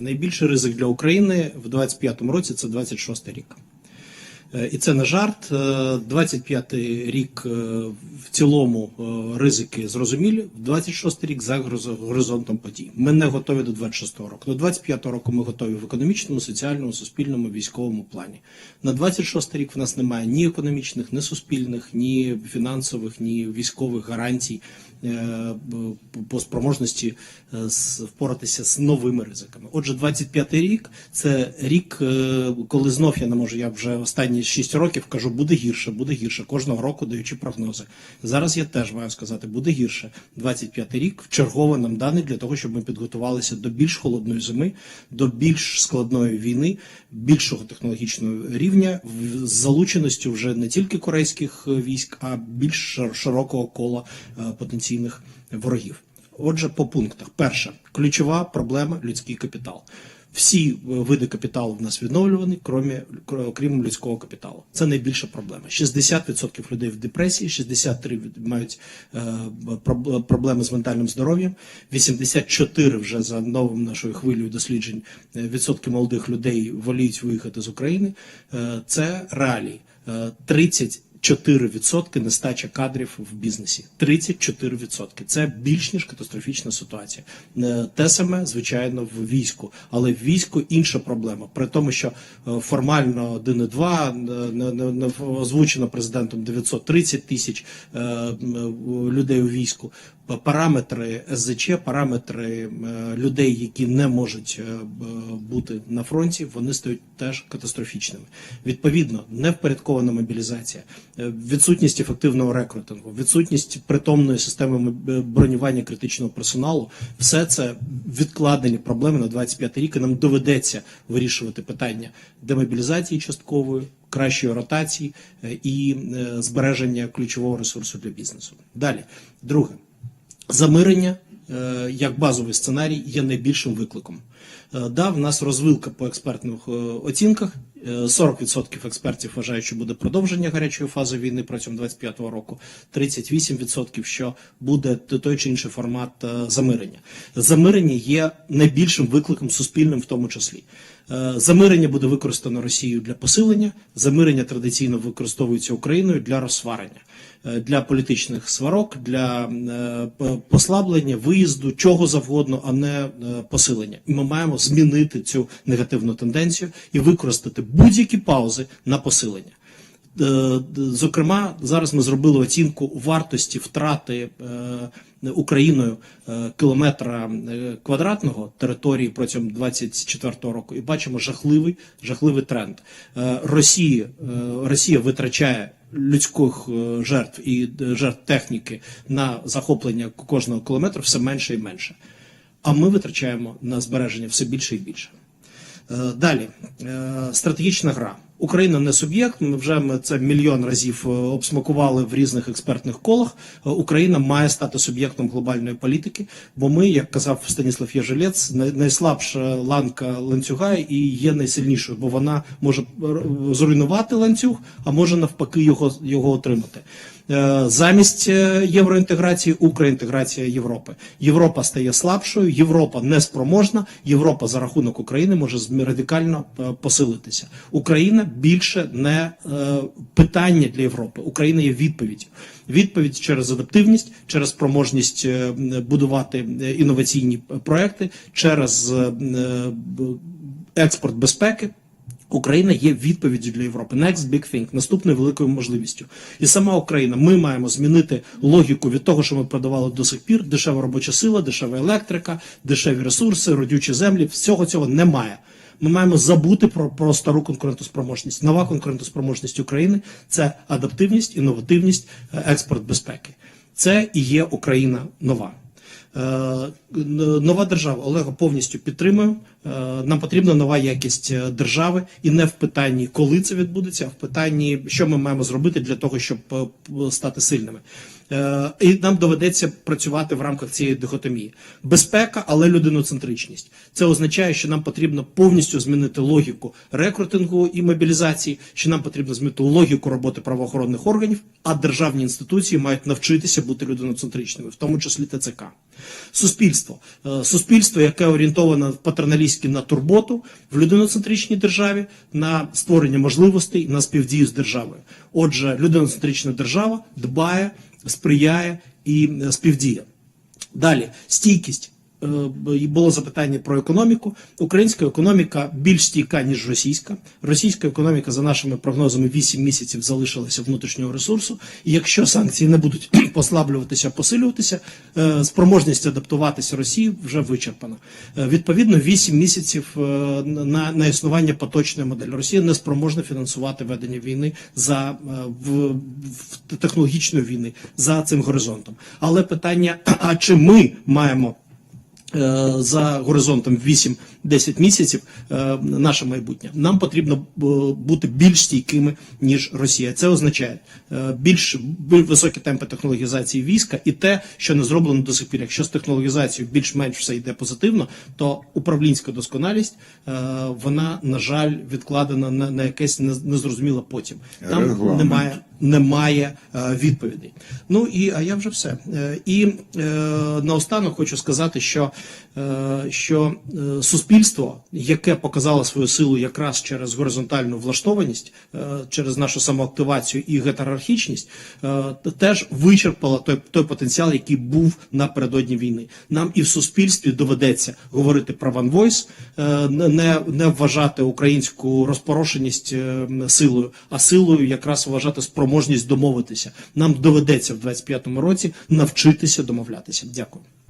Найбільший ризик для України в 25-му році це 26-й рік. Е, І це не жарт. Е, 25-й рік е, в цілому е, ризики зрозумілі. 26-й рік за горизонтом подій. Ми не готові до 26-го року. До 25-го року ми готові в економічному, соціальному, суспільному, військовому плані. На 26-й рік в нас немає ні економічних, ні суспільних, ні фінансових, ні військових гарантій е, по спроможності е, впоратися з новими ризиками. Отже, 25-й рік це рік, е, коли знов я не можу, я вже останні 6 років кажу, буде гірше, буде гірше, кожного року даючи прогнози. Зараз я теж маю сказати, буде гірше. 25-й рік вчергове нам даний для того, щоб ми підготувалися до більш холодної зими, до більш складної війни, більшого технологічного рівня, з залученістю вже не тільки корейських е, військ, а більш шир- широкого кола е, потенційних ворогів. Отже, по пунктах. Перше, ключова проблема людський капітал. Всі е, види капіталу в нас відновлювані, крім, крім людського капіталу. Це найбільша проблема. 60% людей в депресії, 63% мають е, проблеми з ментальним здоров'ям, 84% вже за новим нашою хвилею досліджень е, відсотки молодих людей воліють виїхати з України. Це реалії. Е, 30 4% нестача кадрів в бізнесі. 34%. Це більш ніж катастрофічна ситуація. Е, Те саме, звичайно, в війську. Але в війську інша проблема. При тому, що е, формально 1,2 е, озвучено президентом 930 тисяч людей у війську. Параметри СЗЧ, параметри е, людей, які не можуть е, бути на фронті, вони стають теж катастрофічними. Відповідно, невпорядкована мобілізація, е, відсутність ефективного рекрутингу, відсутність притомної системи бронювання критичного персоналу, все це відкладені проблеми на 25 рік. І нам доведеться вирішувати питання демобілізації часткової. Кращої ротації і збереження ключового ресурсу для бізнесу. Далі, друге, Замирення е, як базовий сценарій є найбільшим викликом. Е, Да, в нас розвилка по експертних е, оцінках. Е, 40% експертів вважають, що буде продовження гарячої фази війни протягом 25-го року. 38% що буде той чи інший формат е, замирення. Замирення є найбільшим викликом суспільним, в тому числі. Е, Замирення буде використано Росією для посилення. Замирення традиційно використовується Україною для розсварення, е, для політичних сварок, для е, послаблення, виїзду, чого завгодно, а не е, посилення. І ми маємо змінити цю негативну тенденцію і використати будь-які паузи на посилення. Е, Зокрема, зараз ми зробили оцінку вартості втрати е, Україною е, кілометра квадратного території протягом 24 року, і бачимо жахливий, жахливий тренд. Е, Росія, витрачає людських жертв і жертв техніки на захоплення кожного кілометра все менше і менше. А ми витрачаємо на збереження все більше і більше. Е, Далі Е, стратегічна гра. Україна не суб'єкт. Ми вже ми це мільйон разів е, обсмакували в різних експертних колах. Україна має стати суб'єктом глобальної політики, бо ми, як казав Станіслав Єжелець, найслабша ланка ланцюга і є найсильнішою, бо вона може зруйнувати ланцюг, а може навпаки його, його отримати. Е, Замість е, євроінтеграції українтеграція Європи. Європа стає слабшою, Європа неспроможна, Європа за рахунок України може радикально е, посилитися. Україна більше не питання для Європи. Україна є відповідь. Відповідь через адаптивність, через спроможність будувати інноваційні проекти, через експорт безпеки. Україна є відповіддю для Європи. Next big thing, наступною великою можливістю. І сама Україна, ми маємо змінити логіку від того, що ми продавали до сих пір: дешева робоча сила, дешева електрика, дешеві ресурси, родючі землі. Всього цього немає. Ми маємо забути про, про стару конкурентоспроможність. Нова конкурентоспроможність України це адаптивність, інновативність, е, експорт безпеки. Це і є Україна нова. Е, Нова держава Олега повністю підтримую. Е, Нам потрібна нова якість е, держави, і не в питанні, коли це відбудеться, а в питанні, що ми маємо зробити для того, щоб е, стати сильними. І нам доведеться працювати в рамках цієї дихотомії. Безпека, але людиноцентричність. Це означає, що нам потрібно повністю змінити логіку рекрутингу і мобілізації, що нам потрібно змінити логіку роботи правоохоронних органів, а державні інституції мають навчитися бути людиноцентричними, в тому числі ТЦК. Суспільство. Суспільство, яке орієнтоване патерналістськи на турботу в людиноцентричній державі, на створення можливостей, на співдію з державою. Отже, людиноцентрична держава дбає, сприяє і е, співдіє. Далі стійкість. Е, Було запитання про економіку. Українська економіка більш стійка, ніж російська. Російська економіка, за нашими прогнозами, 8 місяців залишилася внутрішнього ресурсу. І якщо санкції не будуть послаблюватися, посилюватися, е, спроможність адаптуватися Росії вже вичерпана. Е, Відповідно, 8 місяців на, на існування поточної моделі. Росія не спроможна фінансувати ведення війни за в, в технологічної війни за цим горизонтом. Але питання: а чи ми маємо? Е, За горизонтом 8-10 місяців е, наше майбутнє. Нам потрібно е, бути більш стійкими ніж Росія. Це означає більш більш високі темпи технологізації війська і те, що не зроблено до сих пір. Якщо з технологізацією більш-менш все йде позитивно, то управлінська досконалість вона на жаль відкладена на, на якесь не- незрозуміло потім. Там Регламент. немає немає е, відповідей. Ну і а я вже все. Е, і е, наостанок хочу сказати, що, що суспільство, яке показало свою силу якраз через горизонтальну влаштованість, через нашу самоактивацію і гетерархічність, теж вичерпало той, той потенціал, який був напередодні війни. Нам і в суспільстві доведеться говорити про е, не, не вважати українську розпорошеність силою, а силою якраз вважати спроможність домовитися. Нам доведеться в 25-му році навчитися домовлятися. Дякую.